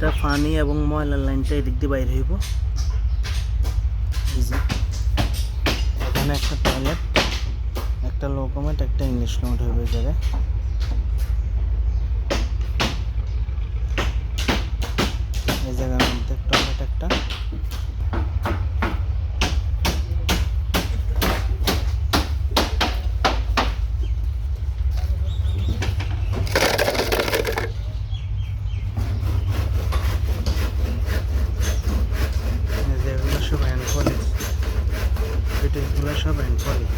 এটা ফানি এবং ময়লার লাইনটা এদিক দিয়ে বাইরে হইব। এখানে একটা টয়লেট একটা লো কমেট একটা ইংলিশ কমেট হবে এই জায়গায় এই জায়গার মধ্যে টয়লেট একটা এই যে হ্যান্ড পলিশ ফিটিংসগুলো সব হ্যান্ড পলিশ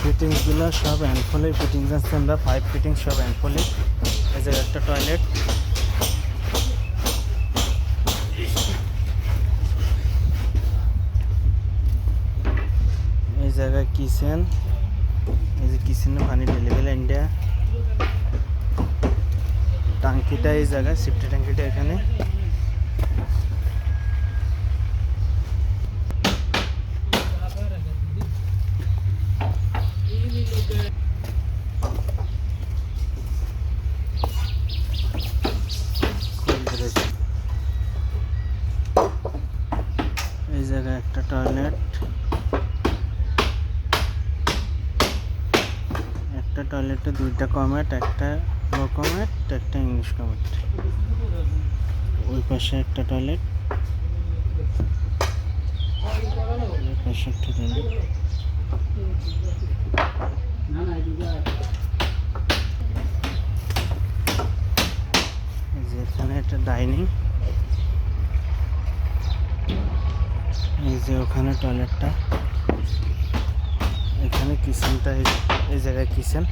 ফিটিংসগুলো সব হ্যান্ডফলের ফিটিংস আছে আমরা ফাইভ ফিটিংস সব হ্যান্ডফলের এই যে একটা টয়লেট এই জায়গায় কিচেন। এই যে কিচেনে পানি ঢেলে ইন্ডিয়া টাঙ্কিটা এই জায়গায় সিফটি ট্যাঙ্কিটা এখানে। এই জায়গায় একটা টয়লেট টয়লেটে দুইটা কমেট একটা লো কমেট একটা ইংলিশ কমেট ওই পাশে একটা টয়লেট ওই পাশে একটা টয়লেট এই যে এখানে একটা ডাইনিং এই যে ওখানে টয়লেটটা এখানে কিচেনটা এই এই জায়গায় কিচেন।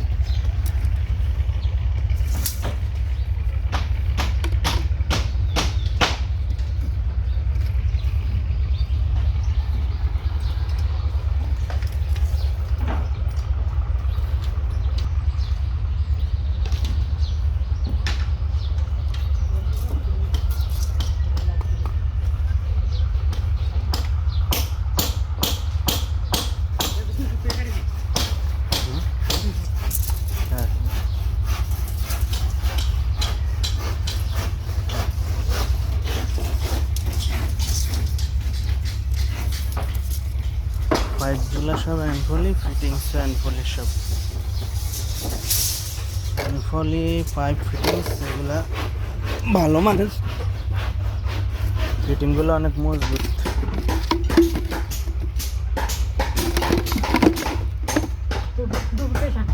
পাইপগুলো সব অ্যানফলি ফিটিংস অ্যানফলি সব। অ্যানফলি পাইপ ফিটিংস এগুলা ভালো মানে ফিটিংগুলো অনেক মজবুত। দুটো ষাট